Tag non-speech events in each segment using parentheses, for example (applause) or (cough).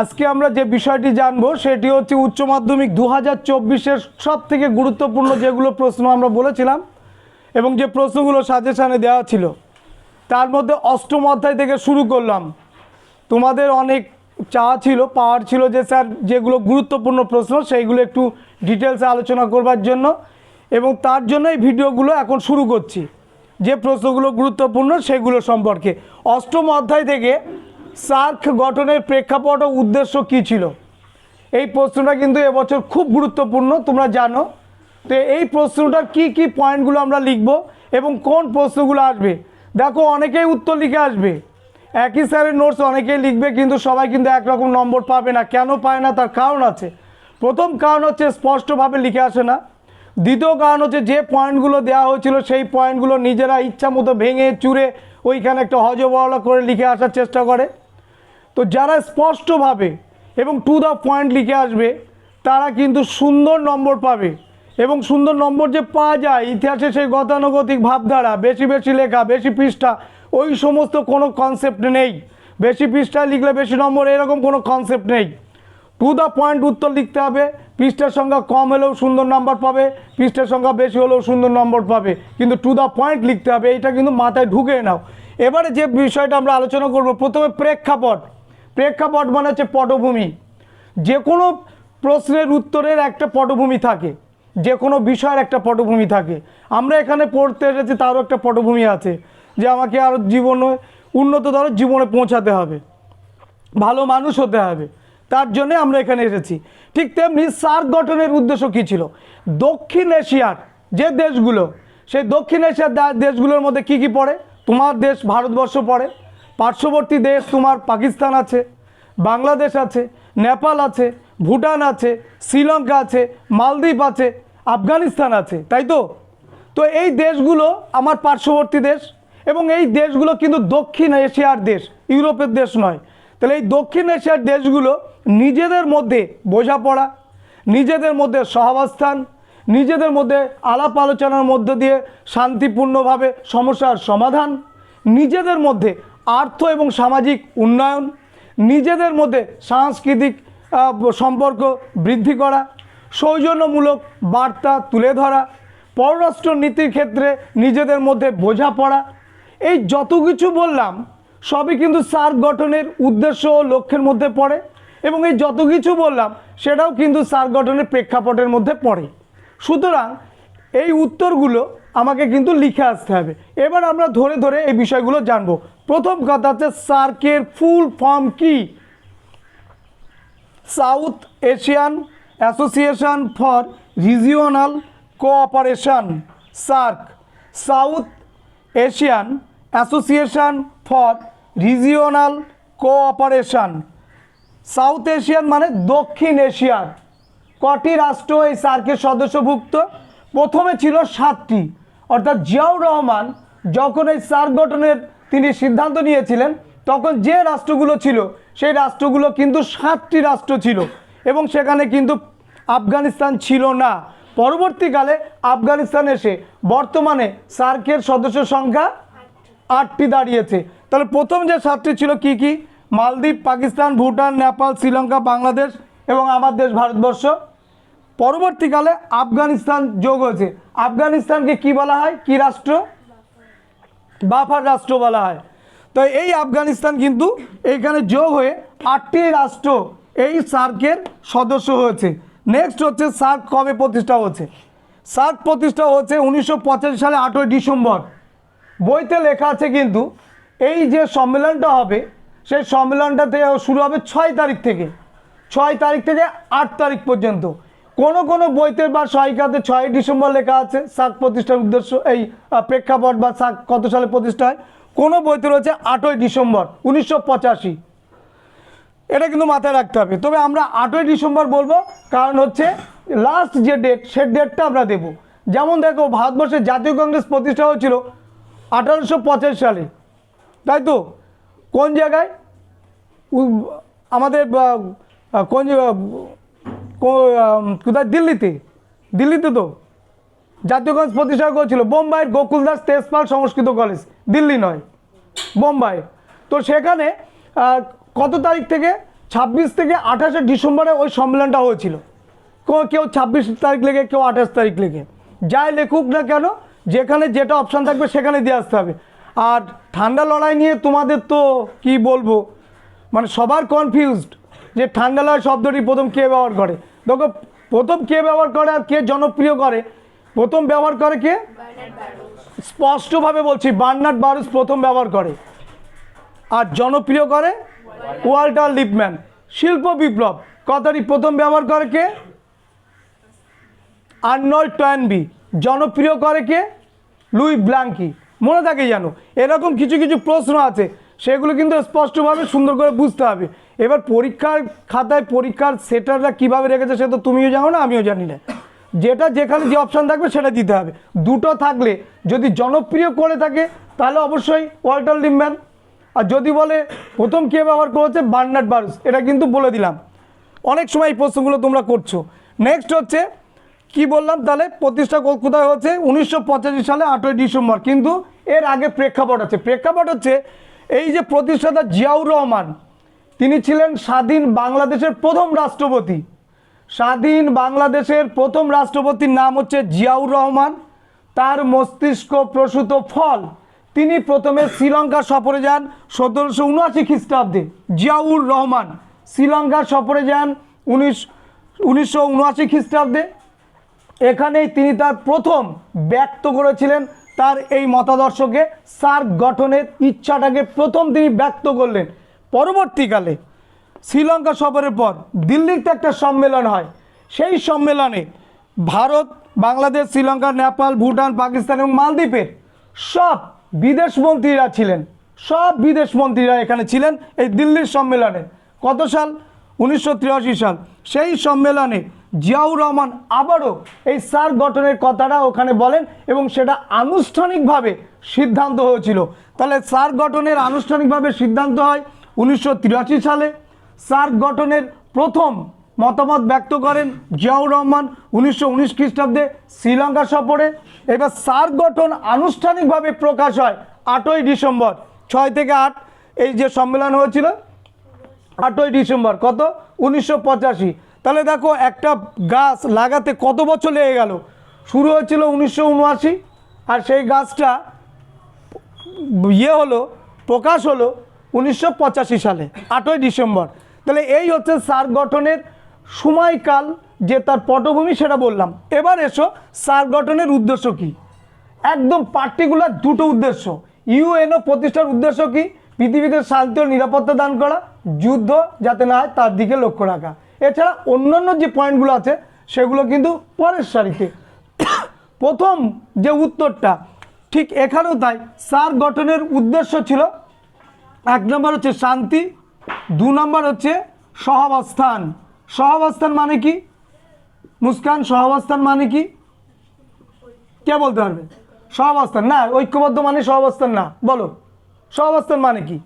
আজকে আমরা যে বিষয়টি জানব, সেটি হচ্ছে উচ্চ মাধ্যমিক দু হাজার চব্বিশের সব থেকে গুরুত্বপূর্ণ যেগুলো প্রশ্ন আমরা বলেছিলাম এবং যে প্রশ্নগুলো সাজেশানে দেওয়া ছিল, তার মধ্যে অষ্টম অধ্যায় থেকে শুরু করলাম। তোমাদের অনেক চাওয়া ছিল, পাওয়ার ছিল যে, স্যার, যেগুলো গুরুত্বপূর্ণ প্রশ্ন, সেইগুলো একটু ডিটেলসে আলোচনা করবার জন্য এবং তার জন্য এই ভিডিওগুলো এখন শুরু করছি। যে প্রশ্নগুলো গুরুত্বপূর্ণ, সেগুলো সম্পর্কে। অষ্টম অধ্যায় থেকে সার্ক গঠনের প্রেক্ষাপট ও উদ্দেশ্য কী ছিল? এই প্রশ্নটা কিন্তু এবছর খুব গুরুত্বপূর্ণ, তোমরা জানো। তো এই প্রশ্নটার কি কি পয়েন্টগুলো আমরা লিখব এবং কোন প্রশ্নগুলো আসবে? দেখো, অনেকেই উত্তর লিখে আসবে। একই স্যারের নোটস অনেকেই লিখবে, কিন্তু সবাই কিন্তু একরকম নম্বর পাবে না। কেন পায় না? তার কারণ আছে। প্রথম কারণ হচ্ছে স্পষ্টভাবে লিখে আসে না। দ্বিতীয় কারণ হচ্ছে যে পয়েন্টগুলো দেওয়া হয়েছিল, সেই পয়েন্টগুলো নিজেরা ইচ্ছা মতো ভেঙে, চুরে ওইখানে একটা হজবরলা করে লিখে আসার চেষ্টা করে। তো যারা স্পষ্টভাবে এবং টু দ্য পয়েন্ট লিখে আসবে, তারা কিন্তু সুন্দর নম্বর পাবে। এবং সুন্দর নম্বর যে পাওয়া যায় ইতিহাসে সেই গতানুগতিক ভাবধারা, বেশি বেশি লেখা, বেশি পৃষ্ঠা, ওই সমস্ত কোনো কনসেপ্ট নেই। বেশি পৃষ্ঠায় লিখলে বেশি নম্বর, এরকম কোনো কনসেপ্ট নেই। টু দ্য পয়েন্ট উত্তর লিখতে হবে, পৃষ্ঠার সংখ্যা কম হলেও সুন্দর নম্বর পাবে, পৃষ্ঠার সংখ্যা বেশি হলেও সুন্দর নম্বর পাবে। কিন্তু টু দ্য পয়েন্ট লিখতে হবে এইটা কিন্তু মাথায় ঢুকে নাও। এবারে যে বিষয়টা আমরা আলোচনা করব, প্রথমে প্রেক্ষাপট। প্রেক্ষাপট মানে হচ্ছে পটভূমি। যে কোনো প্রশ্নের উত্তরের একটা পটভূমি থাকে। যে কোনো বিষয়ের একটা পটভূমি থাকে। আমরা এখানে পড়তে এসেছি, তারও একটা পটভূমি আছে যে আমাকে আরও জীবনে, উন্নততর জীবনে পৌঁছাতে হবে। ভালো মানুষ হতে হবে। তার জন্য আমরা এখানে এসেছি। ঠিক তেমনি সার্ক গঠনের উদ্দেশ্য কী ছিল? দক্ষিণ এশিয়ার যে দেশগুলো, সেই দক্ষিণ এশিয়ার দেশগুলোর মধ্যে কি কি পড়ে? তোমার দেশ, ভারতবর্ষ পড়ে। পার্শ্ববর্তী দেশ তোমার পাকিস্তান আছে, বাংলাদেশ আছে, নেপাল আছে, ভুটান আছে, শ্রীলঙ্কা আছে, মালদ্বীপ আছে, আফগানিস্তান আছে, তাই তো? তো এই দেশগুলো আমার পার্শ্ববর্তী দেশ এবং এই দেশগুলো কিন্তু দক্ষিণ এশিয়ার দেশ, ইউরোপের দেশ নয়। তাহলে এই দক্ষিণ এশিয়ার দেশগুলো নিজেদের মধ্যে বোঝাপড়া, নিজেদের মধ্যে সহাবস্থান, নিজেদের মধ্যে আলাপ আলোচনার মধ্য দিয়ে শান্তিপূর্ণভাবে সমস্যার সমাধান, নিজেদের মধ্যে আর্থ এবং সামাজিক উন্নয়ন, নিজেদের মধ্যে সাংস্কৃতিক সম্পর্ক বৃদ্ধি করা, সৌজন্যমূলক বার্তা তুলে ধরা, পররাষ্ট্র নীতির ক্ষেত্রে নিজেদের মধ্যে বোঝাপড়া এই যত কিছু বললাম, সবই কিন্তু সার্ক গঠনের উদ্দেশ্য ও লক্ষ্যের মধ্যে পড়ে এবং এই যত কিছু বললাম, সেটাও কিন্তু সার্ক গঠনের প্রেক্ষাপটের মধ্যে পড়ে। সুতরাং এই উত্তরগুলো আমাকে কিন্তু লিখে আসতে হবে। এবার আমরা ধরে ধরে এই বিষয়গুলো জানব। প্রথম কথা হচ্ছে সার্কের ফুল ফর্ম কি? South Asian Association for Regional Cooperation, SAARC. South Asian Association for Regional Cooperation. South Asian মানে দক্ষিণ এশিয়ার। কটি রাষ্ট্র এই সার্কের সদস্যভুক্ত? প্রথমে ছিল সাতটি। অর্থাৎ জিয়াউর রহমান যখন এই সার্ক গঠনের তিনি সিদ্ধান্ত নিয়েছিলেন, তখন যে রাষ্ট্রগুলো ছিল, সেই রাষ্ট্রগুলো কিন্তু সাতটি রাষ্ট্র ছিল এবং সেখানে কিন্তু আফগানিস্তান ছিল না। পরবর্তীকালে আফগানিস্তান এসে বর্তমানে সার্কের সদস্য সংখ্যা আটটি দাঁড়িয়েছে। তাহলে প্রথম যে সাতটি ছিল কি কি? মালদ্বীপ, পাকিস্তান, ভুটান, নেপাল, শ্রীলঙ্কা, বাংলাদেশ এবং আমার দেশ ভারতবর্ষ। পরবর্তীকালে আফগানিস্তান যোগ হয়েছে। আফগানিস্তানকে কি বলা হয়? কি রাষ্ট্র? বাফার রাষ্ট্র বলা হয়। তো এই আফগানিস্তান কিন্তু এইখানে যোগ হয়ে আটটি রাষ্ট্র এই সার্কের সদস্য হয়েছে। নেক্সট হচ্ছে সার্ক কবে প্রতিষ্ঠা হচ্ছে সার্ক প্রতিষ্ঠা হচ্ছে উনিশশো পঁচাশি সালে আটই ডিসেম্বর। বইতে লেখা আছে কিন্তু এই যে সম্মেলনটা হবে, সেই সম্মেলনটা থেকে শুরু হবে ছয় তারিখ থেকে। ছয় তারিখ থেকে আট তারিখ পর্যন্ত। কোনো কোনো বইতে বা সহায়িকাতে ছয় ডিসেম্বর লেখা আছে সার্ক প্রতিষ্ঠার উদ্দেশ্য, এই প্রেক্ষাপট বা সার্ক কত সালে প্রতিষ্ঠা হয় কোনো বইতে রয়েছে আটই ডিসেম্বর, উনিশশো পঁচাশি। এটা কিন্তু মাথায় রাখতে হবে। তবে আমরা আটই ডিসেম্বর বলব, কারণ হচ্ছে লাস্ট যে ডেট সে ডেটটা আমরা দেব। যেমন দেখো ভারতবর্ষের জাতীয় কংগ্রেস প্রতিষ্ঠা হয়েছিল আঠারোশো পঁচাশি সালে। তাই তো? কোন জায়গায়? আমাদের কোন কোথায়? দিল্লিতে। দিল্লিতে তো। জাতীয়গঞ্জ প্রতিষ্ঠা করেছিল বোম্বাইয়ের গোকুলদাস তেজপাল সংস্কৃত কলেজ। দিল্লি নয়, বোম্বাই। তো সেখানে কত তারিখ থেকে? ছাব্বিশ থেকে আঠাশে ডিসেম্বরে ওই সম্মেলনটা হয়েছিল। কেউ- কেউ ছাব্বিশ তারিখ লেগে কেউ আঠাশ তারিখ লেগে যাই লেখুক না কেন, যেখানে যেটা অপশান থাকবে সেখানে দিয়ে আসতে হবে। আর ঠান্ডা লড়াই নিয়ে তোমাদের তো কি বলব? মানে সবার কনফিউজড যে ঠান্ডা লড়াই শব্দটি প্রথম কে ব্যবহার করে? দেখো, প্রথম কে ব্যবহার করে আর কে জনপ্রিয় করে? প্রথম ব্যবহার করে কে? স্পষ্টভাবে বলছি, বার্নার্ড বারুস প্রথম ব্যবহার করে। আর জনপ্রিয় করে ওয়াল্টার লিপম্যান, শিল্প বিপ্লব। কথাটি প্রথম ব্যবহার করে কে? Arnold Toynbee. জনপ্রিয় করে কে? লুই ব্ল্যাঙ্কি মনে থাকে জানো এরকম কিছু কিছু প্রশ্ন আছে, সেগুলো কিন্তু স্পষ্টভাবে সুন্দর করে বুঝতে হবে। এবার পরীক্ষার খাতায় পরীক্ষার সেটাররা কীভাবে রেখেছে সে তো তুমিও জানো না, আমিও জানি না। যেটা যেখানে যে অপশান থাকবে সেটা দিতে হবে। দুটো থাকলে যদি জনপ্রিয় করে থাকে, তাহলে অবশ্যই ওয়াল্টার লিম্যান আর যদি বলে প্রথম কে ব্যবহার করেছে? Bernard Baruch. এটা কিন্তু বলে দিলাম। অনেক সময় এই প্রশ্নগুলো তোমরা করছ। নেক্সট হচ্ছে, কি বললাম তাহলে? প্রতিষ্ঠা কোথায় হচ্ছে উনিশশো পঁচাশি সালে আটই ডিসেম্বর। কিন্তু এর আগে প্রেক্ষাপট আছে। প্রেক্ষাপট হচ্ছে, এই যে প্রতিষ্ঠাতা জিয়াউর রহমান তিনি ছিলেন স্বাধীন বাংলাদেশের প্রথম রাষ্ট্রপতি। স্বাধীন বাংলাদেশের প্রথম রাষ্ট্রপতির নাম হচ্ছে জিয়াউর রহমান। তার মস্তিষ্ক প্রসূত ফল। তিনি প্রথমে শ্রীলঙ্কা সফরে যান সতেরোশো উনআশি খ্রিস্টাব্দে, জিয়াউর রহমান। শ্রীলঙ্কা সফরে যান উনিশ, উনিশশো উনআশি খ্রিস্টাব্দে। এখানেই তিনি তার প্রথম ব্যক্ত করেছিলেন। তার এই মতাদর্শকে সার্ক গঠনের ইচ্ছাটাকে প্রথম তিনি ব্যক্ত করলেন। পরবর্তীকালে শ্রীলঙ্কা সফরের পর দিল্লিতে একটা সম্মেলন হয়। সেই সম্মেলনে ভারত, বাংলাদেশ, শ্রীলঙ্কা, নেপাল, ভুটান, পাকিস্তান এবং মালদ্বীপের সব বিদেশ মন্ত্রীরা ছিলেন। সব বিদেশ মন্ত্রীরা এখানে ছিলেন এই দিল্লির সম্মেলনে। কত সাল? উনিশশো তিরাশি সাল। সেই সম্মেলনে জিয়াউর রহমান আবারও এই সার গঠনের কথাটা ওখানে বলেন এবং সেটা আনুষ্ঠানিকভাবে সিদ্ধান্ত হয়েছিল। তাহলে সার গঠনের আনুষ্ঠানিকভাবে সিদ্ধান্ত হয় উনিশশো তিরাশি সালে সার্ক গঠনের প্রথম মতামত ব্যক্ত করেন জিয়াউর রহমান উনিশশো উনিশ খ্রিস্টাব্দে শ্রীলঙ্কা সফরে। এবার সার্ক গঠন আনুষ্ঠানিকভাবে প্রকাশ হয় আটই ডিসেম্বর, ছয় থেকে আট। এই যে সম্মেলন হয়েছিল আটই ডিসেম্বর, কত? উনিশশো পঁচাশি। তাহলে দেখো একটা গাছ লাগাতে কত বছর লেগে গেল? শুরু হয়েছিল উনিশশো উনআশি আর সেই গাছটা ইয়ে হলো, প্রকাশ হলো উনিশশো পঁচাশি সালে, আটই ডিসেম্বর। তাহলে এই হচ্ছে সার গঠনের সময়কাল যে তার পটভূমি সেটা বললাম। এবার এসো সার গঠনের উদ্দেশ্য কী? একদম পার্টিকুলার দুটো উদ্দেশ্য। ইউএনও প্রতিষ্ঠার উদ্দেশ্য কি? পৃথিবীতে শান্তি ও নিরাপত্তা দান করা, যুদ্ধ যাতে না হয় তার দিকে লক্ষ্য রাখা। এছাড়া অন্যান্য যে পয়েন্টগুলো আছে, সেগুলো কিন্তু পরের সারিতে। প্রথম যে উত্তরটা, ঠিক এখানেও তাই, সার গঠনের উদ্দেশ্য ছিল এক নম্বর হচ্ছে শান্তি, দু নম্বর হচ্ছে সহাবস্থান। সহাবস্থান মানে কি? মুস্কান, সহাবস্থান মানে কি? কে বলতে পারবে? সহাবস্থান। না, ঐক্যবদ্ধ মানে সহাবস্থান না। বলো, সহাবস্থান মানে কি?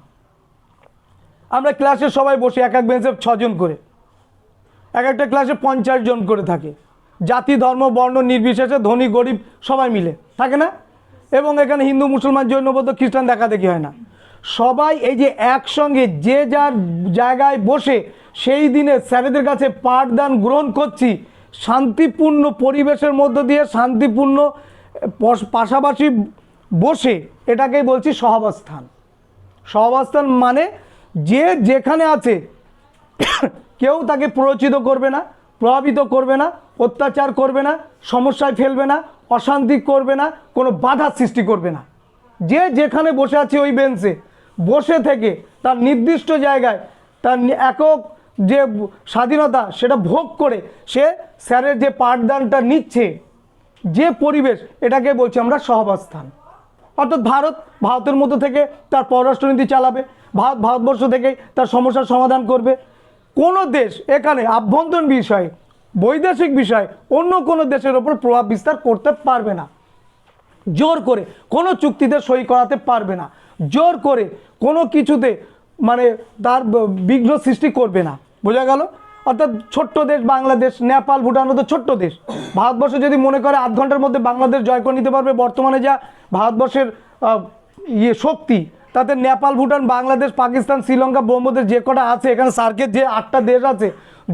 আমরা ক্লাসে সবাই বসে এক এক বেঞ্চে ছজন করে, এক একটা ক্লাসে পঞ্চাশ জন করে থাকে। জাতি, ধর্ম, বর্ণ, নির্বিশেষে ধনী, গরিব সবাই মিলে। থাকে না? এবং এখানে হিন্দু, মুসলমান জৈন বৌদ্ধ খ্রিস্টান দেখা দেখি হয় না। সবাই এই যে একসঙ্গে যে যার জায়গায় বসে সেই দিনে স্যারেদের কাছে পাঠদান গ্রহণ করছি। শান্তিপূর্ণ পরিবেশের মধ্য দিয়ে শান্তিপূর্ণ পাশাপাশি বসে এটাকেই বলছি সহাবস্থান। সহাবস্থান মানে যে যেখানে আছে, কেউ তাকে প্ররোচিত করবে না, প্রভাবিত করবে না, অত্যাচার করবে না, সমস্যায় ফেলবে না, অশান্তি করবে না, কোনো বাধা সৃষ্টি করবে না। যে যেখানে বসে আছে ওই বেঞ্চে বসে থেকে তার নির্দিষ্ট জায়গায় তার একক যে স্বাধীনতা সেটা ভোগ করে সে স্যারের যে পাঠদানটা নিচ্ছে, যে পরিবেশ এটাকে বলছি আমরা সহাবস্থান। অর্থাৎ ভারত ভারতের মতো থেকে তার পররাষ্ট্রনীতি চালাবে, ভারত ভারতবর্ষ থেকে তার সমস্যার সমাধান করবে। কোনো দেশ এখানে আভ্যন্তরীণ বিষয়ে, বৈদেশিক বিষয়ে, অন্য কোনো দেশের ওপর প্রভাব বিস্তার করতে পারবে না। জোর করে কোনো চুক্তিতে সই করাতে পারবে না। জোর করে কোনো কিছুতে মানে তার বিঘ্ন সৃষ্টি করবে না। বোঝা গেল? অর্থাৎ ছোট্ট দেশ বাংলাদেশ, নেপাল ভুটানও তো ছোট্ট দেশ। ভারতবর্ষ যদি মনে করে আধ ঘণ্টার মধ্যে বাংলাদেশ জয় করে নিতে পারবে, বর্তমানে যা ভারতবর্ষের ইয়ে শক্তি, তাতে নেপাল, ভুটান, বাংলাদেশ, পাকিস্তান, শ্রীলঙ্কা, ব্রহ্মদেশ যে কটা আছে, এখানে সার্কের যে আটটা দেশ আছে,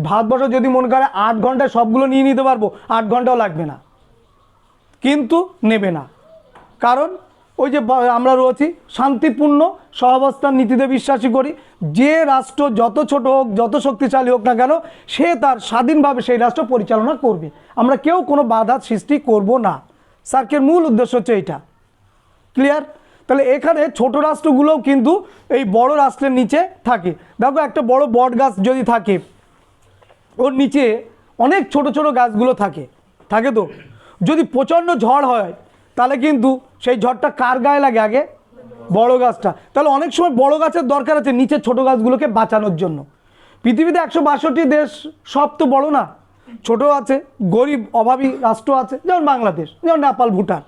ভারতবর্ষ যদি মনে করে আট ঘন্টায় সবগুলো নিয়ে নিতে পারব, আট ঘন্টাও লাগবে না। কিন্তু নেবে না। কারণ ওই যে আমরা রয়েছি, শান্তিপূর্ণ সহাবস্থান নীতিতে বিশ্বাসী করি। যে রাষ্ট্র যত ছোট হোক, যত শক্তিশালী হোক না কেন, সে তার স্বাধীনভাবে সেই রাষ্ট্র পরিচালনা করবে। আমরা কেউ কোনো বাধা সৃষ্টি করব না। সার্কের মূল উদ্দেশ্য হচ্ছে এইটা। ক্লিয়ার? তাহলে এখানে ছোট রাষ্ট্রগুলোও কিন্তু এই বড় রাষ্ট্রের নিচে থাকে। দেখো একটা বড় বট গাছ যদি থাকে, ওর নিচে অনেক ছোট ছোট গাছগুলো থাকে। থাকে তো? যদি প্রচণ্ড ঝড় হয় তাহলে কিন্তু সেই ঝড়টা কার গায়ে লাগে আগে? বড় গাছটা। তাহলে অনেক সময় বড় গাছের দরকার আছে নিচে ছোট গাছগুলোকে বাঁচানোর জন্য। পৃথিবীতে একশো বাষট্টি দেশ সব তো বড় না। ছোট আছে, গরিব, অভাবী রাষ্ট্র আছে, যেমন বাংলাদেশ, যেমন নেপাল, ভুটান।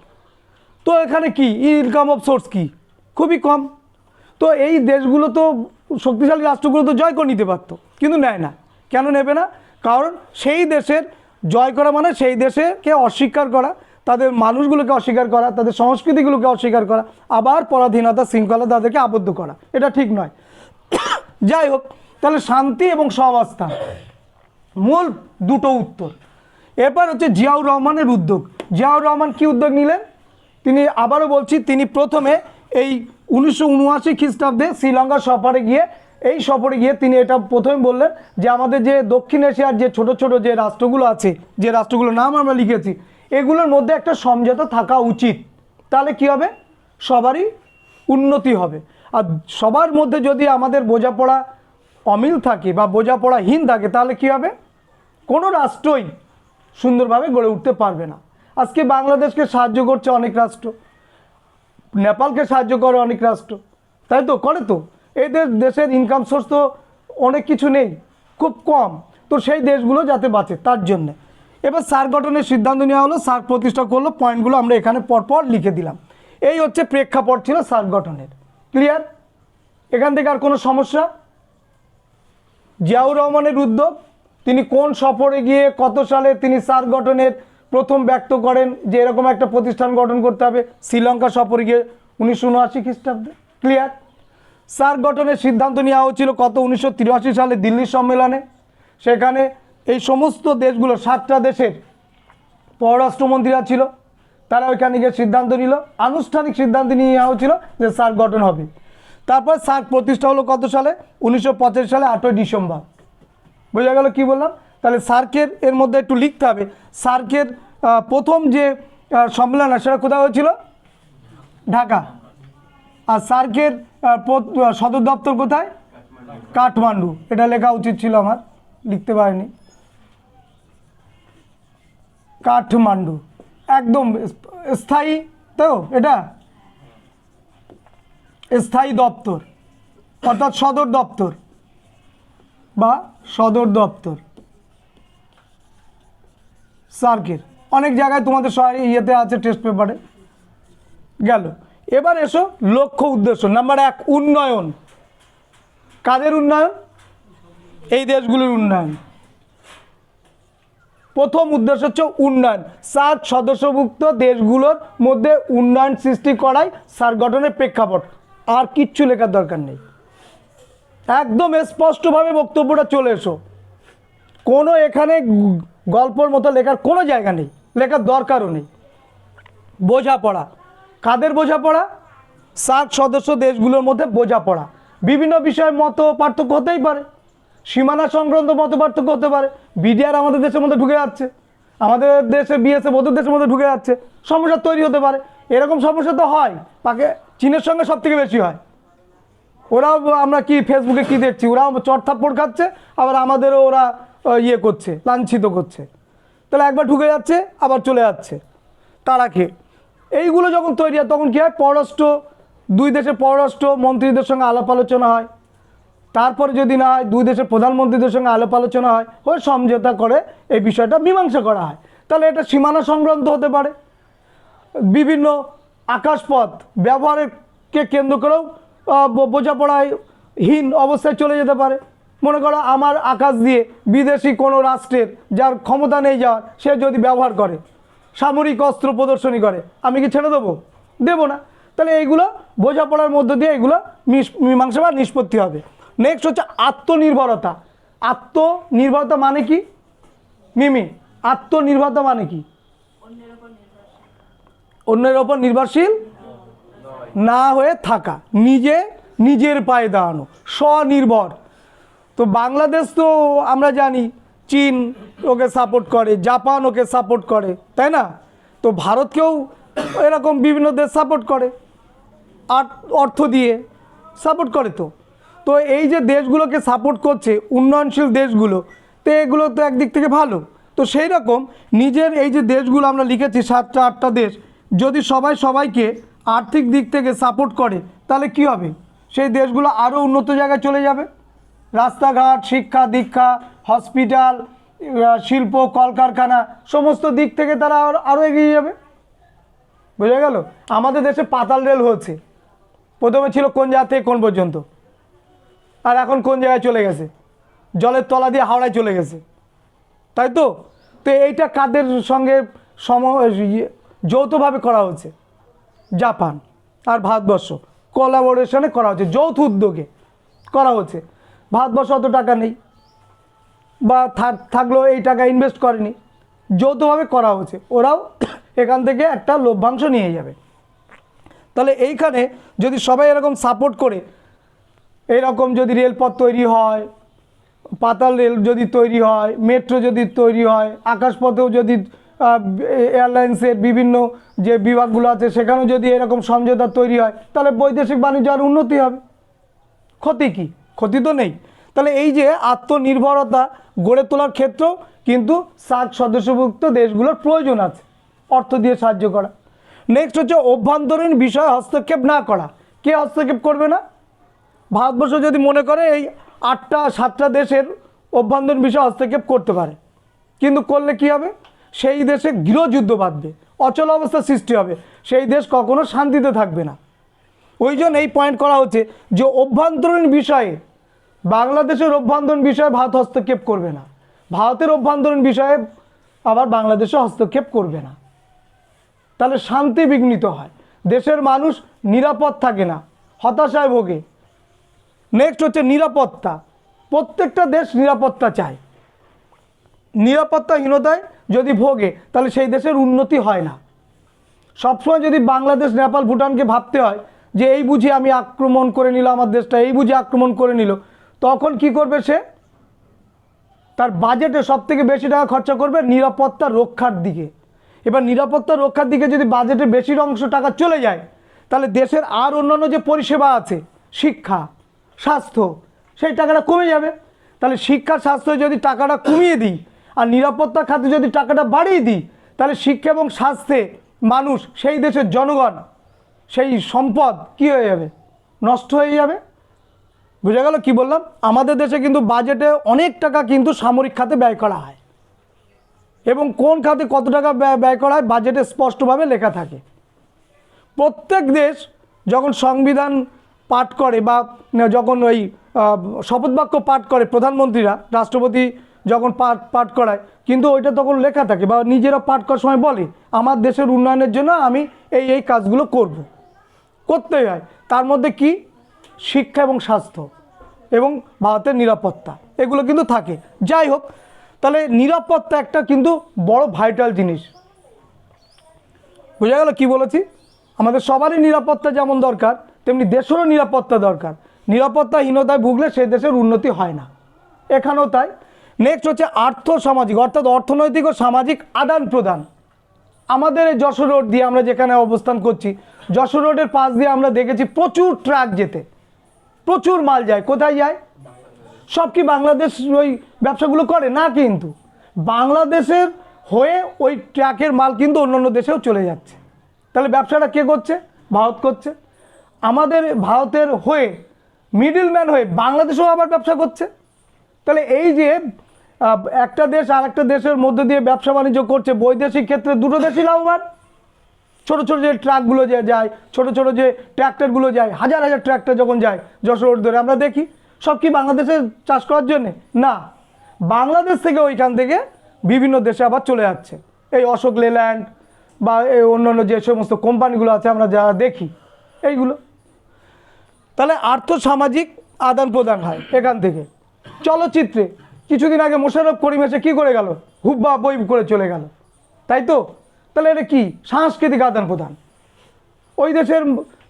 তো এখানে কি? ইনকাম অফ সোর্স কি? খুবই কম। তো এই দেশগুলো তো শক্তিশালী রাষ্ট্রগুলো তো জয় করে নিতে পারতো, কিন্তু নেয় না। কেন নেবে না? কারণ সেই দেশের জয় করা মানে সেই দেশকে অস্বীকার করা তাদের মানুষগুলোকে অস্বীকার করা, তাদের সংস্কৃতিগুলোকে অস্বীকার করা, আবার পরাধীনতা শৃঙ্খলা তাদেরকে আবদ্ধ করা। এটা ঠিক নয়। (coughs) যাই হোক, তাহলে শান্তি এবং সহাবস্থান মূল দুটো উত্তর। এরপর হচ্ছে জিয়াউর রহমানের উদ্যোগ। জিয়াউর রহমান কি উদ্যোগ নিলেন? তিনি আবারও বলছি, তিনি প্রথমে এই উনিশশো উনআশি খ্রিস্টাব্দে শ্রীলঙ্কা সফরে গিয়ে, এই সফরে গিয়ে তিনি এটা প্রথমে বললেন যে আমাদের যে দক্ষিণ এশিয়ার যে ছোট ছোট যে রাষ্ট্রগুলো আছে, যে রাষ্ট্রগুলোর নাম আমরা লিখেছি এগুলোর মধ্যে একটা সমঝোতা থাকা উচিত। তাহলে কি হবে? সবারই উন্নতি হবে। আর সবার মধ্যে যদি আমাদের বোঝাপড়া অমিল থাকে বা বোঝাপড়াহীন থাকে, তাহলে কি হবে? কোনো রাষ্ট্রই সুন্দরভাবে গড়ে উঠতে পারবে না। আজকে বাংলাদেশকে সাহায্য করছে অনেক রাষ্ট্র। নেপালকে সাহায্য করে অনেক রাষ্ট্র। তাই তো? করে তো। এদের দেশের ইনকাম সোর্স তো অনেক কিছু নেই। খুব কম। তো সেই দেশগুলো যাতে বাঁচে, তার জন্যে। এবার সার গঠনের সিদ্ধান্ত নেওয়া হলো সার প্রতিষ্ঠা করল, পয়েন্টগুলো আমরা এখানে পরপর লিখে দিলাম। এই হচ্ছে প্রেক্ষাপট ছিল সার গঠনের। ক্লিয়ার এখান থেকে আর কোনো সমস্যা? জিয়াউর রহমানের উদ্যোগ, তিনি কোন সফরে গিয়ে কত সালে তিনি সার গঠনের প্রথম ব্যক্ত করেন, যে এরকম একটা প্রতিষ্ঠান গঠন করতে হবে, শ্রীলঙ্কা সফরে গিয়ে উনিশশো উনআশি খ্রিস্টাব্দে? ক্লিয়ার সার গঠনের সিদ্ধান্ত নেওয়া হয়েছিল কত? উনিশশো তিরাশি সালে দিল্লি সম্মেলনে। সেখানে এই সমস্ত দেশগুলো সাতটা দেশের পররাষ্ট্রমন্ত্রীরা ছিল। তারা ওইখানে গিয়ে সিদ্ধান্ত নিল, আনুষ্ঠানিক সিদ্ধান্ত নিয়ে নেওয়া হয়েছিল যে সার্ক গঠন হবে। তারপর সার্ক প্রতিষ্ঠা হলো কত সালে? উনিশশো সালে আটই ডিসেম্বর। বোঝা গেল কি বললাম? তাহলে সার্কের এর মধ্যে একটু লিখতে হবে। সার্কের প্রথম যে সম্মেলন সেটা কোথায় হয়েছিল? ঢাকা। আর সার্কের সদর দপ্তর কোথায়? কাঠমান্ডু। এটা লেখা উচিত ছিল আমার, লিখতে পারিনি। কাঠমান্ডু। একদম স্থায়ী তো এটা? স্থায়ী দপ্তর। অর্থাৎ সদর দপ্তর বা সদর দপ্তর। সার্কের অনেক জায়গায় তোমাদের সবাই ইয়েতে আছে টেস্ট পেপারে গেল। এবার এসো লক্ষ্য উদ্দেশ্য। নাম্বার এক, উন্নয়ন। কাদের উন্নয়ন? এই দেশগুলির উন্নয়ন। প্রথম উদ্দেশ্য হচ্ছে উন্নয়ন। সাত সদস্যভুক্ত দেশগুলোর মধ্যে উন্নয়ন সৃষ্টি করাই সার গঠনের প্রেক্ষাপট। আর কিচ্ছু লেখার দরকার নেই। একদম স্পষ্টভাবে বক্তব্যটা চলে এসো। কোনো এখানে গল্পর মতো লেখার কোনো জায়গা নেই। লেখার দরকারও নেই। বোঝাপড়া। কাদের বোঝাপড়া? সাত সদস্য দেশগুলোর মধ্যে বোঝাপড়া। বিভিন্ন বিষয়ে মতো পার্থক্য হতেই পারে। সীমানা সংক্রান্ত মত পার্থক্য হতে পারে। বিডিআর আমাদের দেশের মধ্যে ঢুকে যাচ্ছে। আমাদের দেশে বিএসএফ ওদের দেশের মধ্যে ঢুকে যাচ্ছে। সমস্যা তৈরি হতে পারে। এরকম সমস্যা তো হয় পাকে চীনের সঙ্গে সব থেকে বেশি হয়। ওরাও আমরা কি ফেসবুকে কি দেখছি? ওরাও চট থাপ্পড় খাচ্ছে, আবার আমাদেরও ওরা ইয়ে করছে, লাঞ্ছিত করছে। তাহলে একবার ঢুকে যাচ্ছে, আবার চলে যাচ্ছে। তারা খেয়ে এইগুলো যখন তৈরি হয়, তখন কী হয়? পররাষ্ট্র, দুই দেশের পররাষ্ট্র মন্ত্রীদের সঙ্গে আলাপ আলোচনা হয়। তারপরে যদি না হয়, দুই দেশের প্রধানমন্ত্রীদের সঙ্গে আলাপ আলোচনা হয় ওই সমঝোতা করে এই বিষয়টা মীমাংসা করা হয়। তাহলে এটা সীমানা সংক্রান্ত হতে পারে। বিভিন্ন আকাশপথ ব্যবহারকে কেন্দ্র করেও বোঝাপড়ায় হীন অবস্থায় চলে যেতে পারে। মনে করো, আমার আকাশ দিয়ে বিদেশি কোনো রাষ্ট্রের যার ক্ষমতা নেই যাওয়ার সে যদি ব্যবহার করে, সামরিক অস্ত্র প্রদর্শনী করে, আমি কি ছেড়ে দেবো? দেবো না। তাহলে এইগুলো বোঝাপড়ার মধ্য দিয়ে এগুলো মিস- মীমাংসা বা নিষ্পত্তি হবে। নেক্সট হচ্ছে আত্মনির্ভরতা। আত্মনির্ভরতা মানে কি? মিমি আত্মনির্ভরতা মানে কি? অন্যের ওপর নির্ভরশীল। না হয়ে থাকা। নিজে নিজের পায়ে দাঁড়ানো। স্বনির্ভর। তো বাংলাদেশ তো আমরা জানি চীন ওকে সাপোর্ট করে জাপান ওকে সাপোর্ট করে তাই না? তো ভারতকেও এরকম বিভিন্ন দেশ সাপোর্ট করে। আর অর্থ দিয়ে সাপোর্ট করে তো। তো এই যে দেশগুলোকে সাপোর্ট করছে, উন্নয়নশীল দেশগুলো, তো এগুলো তো একদিক থেকে ভালো। তো সেই রকম নিজের এই যে দেশগুলো আমরা লিখেছি, সাতটা, আটটা দেশ, যদি সবাই সবাইকে আর্থিক দিক থেকে সাপোর্ট করে, তাহলে কি হবে? সেই দেশগুলো আরও উন্নত জায়গায় চলে যাবে। রাস্তাঘাট, শিক্ষা, দীক্ষা হসপিটাল শিল্প, কলকারখানা, সমস্ত দিক থেকে তারা আরো- আরও এগিয়ে যাবে। বোঝা গেল? আমাদের দেশে পাতাল রেল হচ্ছে। প্রথমে ছিল কোন জায়গা থেকে কোন পর্যন্ত? আর এখন কোন জায়গায় চলে গেছে? জলের তলা দিয়ে হাওড়ায় চলে গেছে। তাই তো? তো এইটা কাদের সঙ্গে সম ইয়ে, যৌথভাবে করা হচ্ছে? জাপান আর ভারতবর্ষ। কোলাবোরেশনে করা হচ্ছে যৌথ উদ্যোগে করা হচ্ছে। ভারতবর্ষ অত টাকা নেই বা থাক- থাকলেও এই টাকা ইনভেস্ট করেনি। যৌথভাবে করা হচ্ছে। ওরাও (coughs) এখান থেকে একটা লভ্যাংশ নিয়ে যাবে। তাহলে এইখানে যদি সবাই এরকম সাপোর্ট করে এরকম যদি রেলপথ তৈরি হয়, পাতাল রেল যদি তৈরি হয়, মেট্রো যদি তৈরি হয়, আকাশপথেও যদি এয়ারলাইন্সের বিভিন্ন যে বিভাগগুলো আছে, সেখানেও যদি এরকম সমঝোতা তৈরি হয়, তাহলে বৈদেশিক বাণিজ্য আর উন্নতি হবে। ক্ষতি কি? ক্ষতি তো নেই। তাহলে এই যে আত্মনির্ভরতা গড়ে তোলার ক্ষেত্রেও কিন্তু সার্ক সদস্যভুক্ত দেশগুলোর প্রয়োজন আছে, অর্থ দিয়ে সাহায্য করা। নেক্সট হচ্ছে অভ্যন্তরীণ বিষয়ে হস্তক্ষেপ না করা। কে হস্তক্ষেপ করবে না? ভারতবর্ষ যদি মনে করে এই আটটা, সাতটা দেশের অভ্যন্তরীণ বিষয়ে হস্তক্ষেপ করতে পারে। কিন্তু করলে কি হবে? সেই দেশে গৃহযুদ্ধ বাঁধবে, অচল অবস্থা সৃষ্টি হবে, সেই দেশ কখনো শান্তিতে থাকবে না। ওই জন্য এই পয়েন্ট করা হচ্ছে যে অভ্যন্তরীণ বিষয়ে, বাংলাদেশের অভ্যন্তরীণ বিষয়ে ভারত হস্তক্ষেপ করবে না। ভারতের অভ্যন্তরীণ বিষয়ে আবার বাংলাদেশে হস্তক্ষেপ করবে না। তাহলে শান্তি বিঘ্নিত হয়। দেশের মানুষ নিরাপদ থাকে না, হতাশায় ভোগে। নেক্সট হচ্ছে নিরাপত্তা। প্রত্যেকটা দেশ নিরাপত্তা চায়। নিরাপত্তাহীনতায় যদি ভোগে, তাহলে সেই দেশের উন্নতি হয় না। সবসময় যদি বাংলাদেশ, নেপাল, ভুটানকে ভাবতে হয় যে এই বুঝি আমি আক্রমণ করে নিল আমার দেশটা, এই বুঝি আক্রমণ করে নিল, তখন কি করবে সে? তার বাজেটে সব থেকে বেশি টাকা খরচা করবে নিরাপত্তা রক্ষার দিকে। এবার নিরাপত্তা রক্ষার দিকে যদি বাজেটে বেশি অংশ টাকা চলে যায়, তাহলে দেশের আর অন্যান্য যে পরিষেবা আছে, শিক্ষা স্বাস্থ্য, সেই টাকাটা কমে যাবে। তাহলে শিক্ষা স্বাস্থ্য যদি টাকাটা কমিয়ে দিই আর নিরাপত্তা খাতে যদি টাকাটা বাড়িয়ে দিই, তাহলে শিক্ষা এবং স্বাস্থ্যে মানুষ, সেই দেশের জনগণ, সেই সম্পদ কি হয়ে যাবে? নষ্ট হয়ে যাবে। বুঝা গেল কি বললাম? আমাদের দেশে কিন্তু বাজেটে অনেক টাকা কিন্তু সামরিক খাতে ব্যয় করা হয়। এবং কোন খাতে কত টাকা ব্যয় করা হয়? বাজেটে স্পষ্টভাবে লেখা থাকে। প্রত্যেক দেশ যখন সংবিধান পাঠ করে বা যখন ওই আহ, শপথ বাক্য পাঠ করে প্রধানমন্ত্রীরা রাষ্ট্রপতি যখন পাঠ পাঠ করায় কিন্তু ওইটা তখন লেখা থাকে বা নিজেরা পাঠ করার সময় বলে আমার দেশের উন্নয়নের জন্য আমি এই এই কাজগুলো করব। করতেই হয়। তার মধ্যে কি? শিক্ষা এবং স্বাস্থ্য এবং ভারতের নিরাপত্তা এগুলো কিন্তু থাকে। যাই হোক তাহলে নিরাপত্তা একটা কিন্তু বড় ভাইটাল জিনিস। বোঝা গেল কী বলেছি? আমাদের সবারই নিরাপত্তা যেমন দরকার তেমনি দেশেরও নিরাপত্তা দরকার। নিরাপত্তাহীনতায় ভুগলে সেই দেশের উন্নতি হয় না। এখানেও তাই। নেক্সট হচ্ছে আর্থ সামাজিক অর্থাৎ অর্থনৈতিক ও সামাজিক আদান প্রদান। আমাদের এই যশোর রোড দিয়ে আমরা যেখানে অবস্থান করছি, যশোর রোডের পাশ দিয়ে আমরা দেখেছি প্রচুর ট্রাক যেতে। প্রচুর মাল যায়। কোথায় যায়? সব কি বাংলাদেশ ওই ব্যবসাগুলো করে? না কিন্তু। বাংলাদেশের হয়ে ওই ট্রাকের মাল কিন্তু অন্যান্য দেশেও চলে যাচ্ছে। তাহলে ব্যবসাটা কে করছে? ভারত করছে। আমাদের ভারতের হয়ে মিডলম্যান হয়ে বাংলাদেশেও আবার ব্যবসা করছে। তাহলে এই যে একটা দেশ আর একটা দেশের মধ্যে দিয়ে ব্যবসা বাণিজ্য করছে, বৈদেশিক ক্ষেত্রে দুটো দেশই লাভবান। ছোট ছোট যে ট্রাকগুলো যে যায়, ছোট ছোট যে ট্র্যাক্টরগুলো যায়, হাজার হাজার ট্র্যাক্টর যখন যায়, যশোর ধরে আমরা দেখি, সব কি বাংলাদেশে চাষ করার জন্যে? না। বাংলাদেশ থেকে ওইখান থেকে বিভিন্ন দেশে আবার চলে যাচ্ছে। এই অশোক লেল্যান্ড বা এই অন্যান্য যে সমস্ত কোম্পানিগুলো আছে, আমরা যারা দেখি, এইগুলো। তাহলে আর্থ সামাজিক আদান প্রদান হয় এখান থেকে। চলচ্চিত্রে কিছুদিন আগে মোশাররফ করিম এসে কী করে গেল? হুব্বা বই করে চলে গেল। তাই তো? তাহলে এটা কি? সাংস্কৃতিক আদান প্রদান ওই দেশের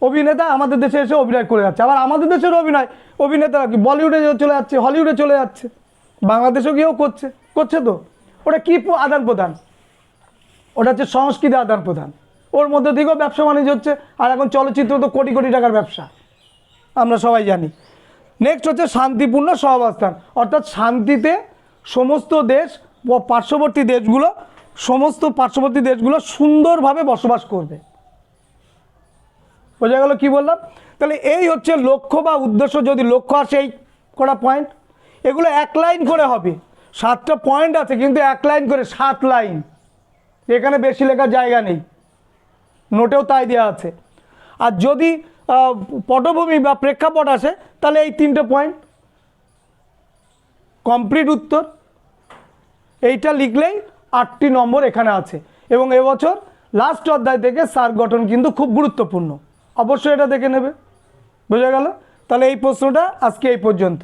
অভিনেতা আমাদের দেশে এসে অভিনয় করে যাচ্ছে। আবার আমাদের দেশের অভিনয় অভিনেতারা কি? বলিউডে চলে যাচ্ছে, হলিউডে চলে যাচ্ছে। বাংলাদেশেও গিয়েও করছে। করছে তো? ওটা কী আদান প্রদান ওটা হচ্ছে সংস্কৃতি আদান প্রদান ওর মধ্যে থেকেও ব্যবসা বাণিজ্য হচ্ছে। আর এখন চলচ্চিত্র তো কোটি কোটি টাকার ব্যবসা। আমরা সবাই জানি। নেক্সট হচ্ছে শান্তিপূর্ণ সহাবস্থান। অর্থাৎ শান্তিতে সমস্ত দেশ ও পার্শ্ববর্তী দেশগুলো, সমস্ত পার্শ্ববর্তী দেশগুলো সুন্দরভাবে বসবাস করবে। বোঝা গেল কী বললাম? তাহলে এই হচ্ছে লক্ষ্য বা উদ্দেশ্য, যদি লক্ষ্য আসে এই কটা পয়েন্ট এগুলো এক লাইন করে হবে। সাতটা পয়েন্ট আছে, কিন্তু এক লাইন করে সাত লাইন এখানে বেশি লেখার জায়গা নেই। নোটেও তাই দেওয়া আছে। আর যদি পটভূমি বা প্রেক্ষাপট আসে তাহলে এই তিনটে পয়েন্ট কমপ্লিট উত্তর। এইটা লিখলেই আটটি নম্বর এখানে আছে। এবং এবছর লাস্ট অধ্যায় থেকে সার গঠন কিন্তু খুব গুরুত্বপূর্ণ। অবশ্যই এটা দেখে নেবে। বোঝা গেল? তাহলে এই প্রশ্নটা আজকে এই পর্যন্ত।